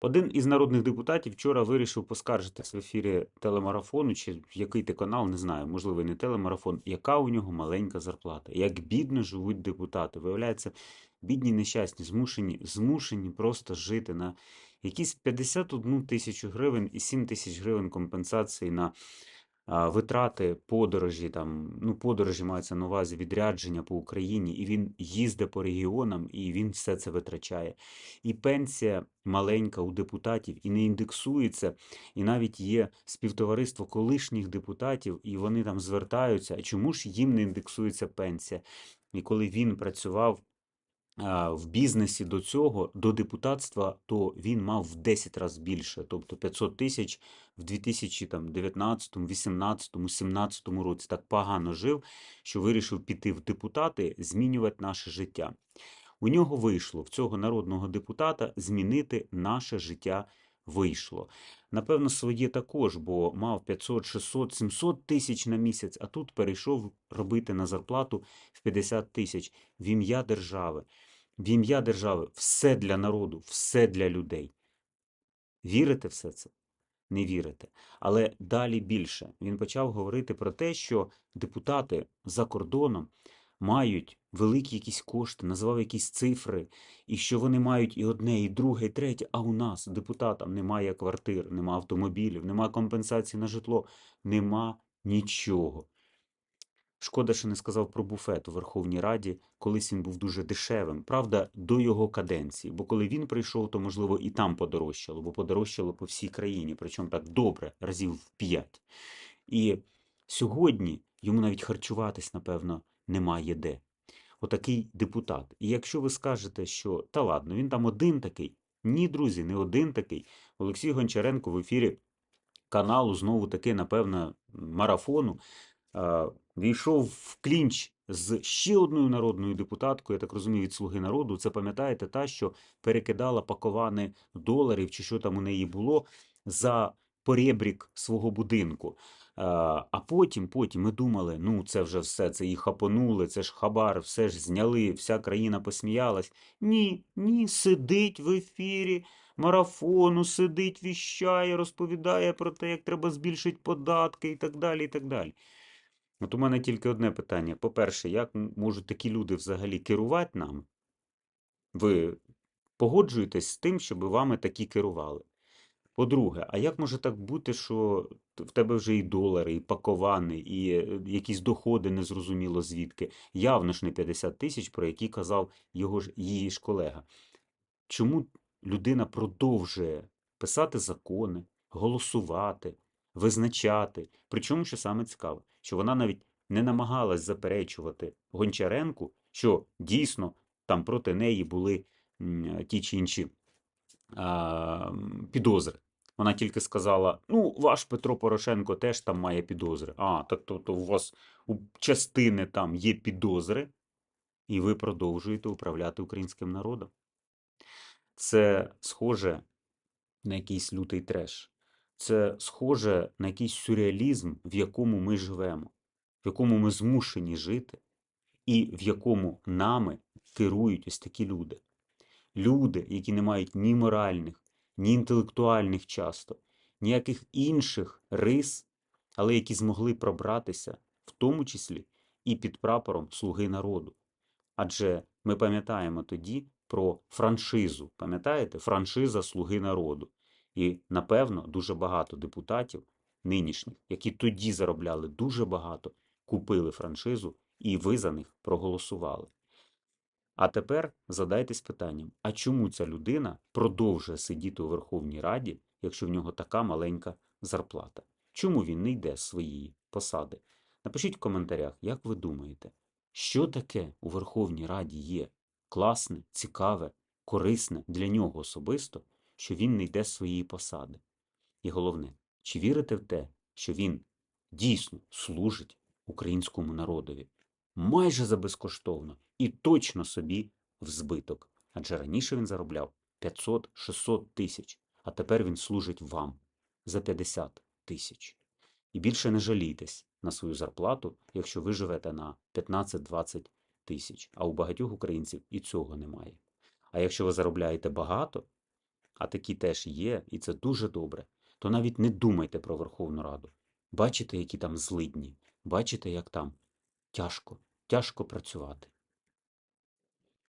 Один із народних депутатів вчора вирішив поскаржитись в ефірі телемарафону, чи який ти канал, не знаю, можливо, не телемарафон, яка у нього маленька зарплата, як бідно живуть депутати. Виявляється, бідні нещасні, змушені, змушені просто жити на якісь 51 тисячу гривень і 7 тисяч гривень компенсації на витрати подорожі, там, ну, подорожі мається на увазі відрядження по Україні, і він їздить по регіонам, і він все це витрачає. І пенсія маленька у депутатів, і не індексується, і навіть є співтовариство колишніх депутатів, і вони там звертаються, а чому ж їм не індексується пенсія? І коли він працював в бізнесі до цього, до депутатства, то він мав в 10 разів більше, тобто 500 тисяч в 2019, 18, 17 році так погано жив, що вирішив піти в депутати, змінювати наше життя. У нього вийшло в цього народного депутата змінити наше життя. Вийшло. Напевно, своє також, бо мав 500, 600, 700 тисяч на місяць, а тут перейшов робити на зарплату в 50 тисяч в ім'я держави. В ім'я держави все для народу, все для людей. Вірите все це? Не вірите. Але далі більше. Він почав говорити про те, що депутати за кордоном мають великі якісь кошти, називав якісь цифри, і що вони мають і одне, і друге, і третє. А у нас, депутатам, немає квартир, нема автомобілів, нема компенсації на житло, нема нічого. Шкода, що не сказав про буфет у Верховній Раді, колись він був дуже дешевим. Правда, до його каденції. Бо коли він прийшов, то можливо і там подорожчало, бо подорожчало по всій країні, причому так добре, разів в п'ять. І сьогодні йому навіть харчуватись, напевно, немає де. Отакий депутат. І якщо ви скажете, що та ладно, він там один такий. Ні, друзі, не один такий. Олексій Гончаренко в ефірі каналу знову таки, напевно, марафону війшов в клінч з ще одною народною депутаткою, я так розумію, від Слуги народу. Це пам'ятаєте, та, що перекидала паковани доларів, чи що там у неї було, за поребрік свого будинку. А а потім, потім ми думали, ну це вже все, це їх хапонули, це ж хабар, все ж зняли, вся країна посміялась. Ні, ні, сидить в ефірі марафону, сидить, віщає, розповідає про те, як треба збільшити податки і так далі. і так далі. От у мене тільки одне питання. По-перше, як можуть такі люди взагалі керувати нами? Ви погоджуєтесь з тим, щоб вами такі керували? По-друге, а як може так бути, що в тебе вже і долари, і паковани, і е, якісь доходи незрозуміло звідки? Явно ж не 50 тисяч, про які казав його ж її ж колега. Чому людина продовжує писати закони, голосувати, визначати? Причому, що саме цікаве, що вона навіть не намагалась заперечувати Гончаренку, що дійсно там проти неї були ті чи інші а, підозри. Вона тільки сказала: ну, ваш Петро Порошенко теж там має підозри. А, так то, то у вас у частини там є підозри, і ви продовжуєте управляти українським народом. Це схоже на якийсь лютий треш. Це схоже на якийсь сюрреалізм, в якому ми живемо, в якому ми змушені жити, і в якому нами керують ось такі люди. Люди, які не мають ні моральних, ні інтелектуальних часто, ніяких інших рис, але які змогли пробратися, в тому числі і під прапором Слуги народу. Адже ми пам'ятаємо тоді про франшизу. Пам'ятаєте? Франшиза Слуги народу. І, напевно, дуже багато депутатів нинішніх, які тоді заробляли дуже багато, купили франшизу, і ви за них проголосували. А тепер задайтесь питанням: а чому ця людина продовжує сидіти у Верховній Раді, якщо в нього така маленька зарплата? Чому він не йде з своєї посади? Напишіть в коментарях, як ви думаєте, що таке у Верховній Раді є класне, цікаве, корисне для нього особисто, що він не йде з своєї посади? І головне, чи вірите в те, що він дійсно служить українському народові? майже за безкоштовно і точно собі в збиток. Адже раніше він заробляв 500-600 тисяч, а тепер він служить вам за 50 тисяч. І більше не жалійтесь на свою зарплату, якщо ви живете на 15-20 тисяч, а у багатьох українців і цього немає. А якщо ви заробляєте багато, а такі теж є, і це дуже добре, то навіть не думайте про Верховну Раду. Бачите, які там злидні, бачите, як там тяжко, тяжко працювати.